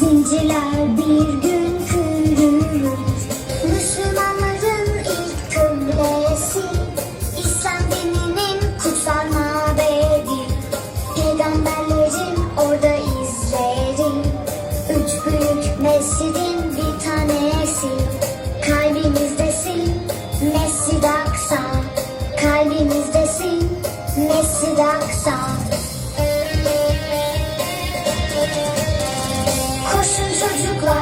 Zincirler bir gün kırılır. Müslümanların ilk kümlesi İslam dininin kutsal mabedi Peygamberlerin orada izleri. Üç büyük mescidin bir tanesi. Kalbimizdesin Mescid Aksa. Kalbimizdesin Mescid Aksa. 是这句话。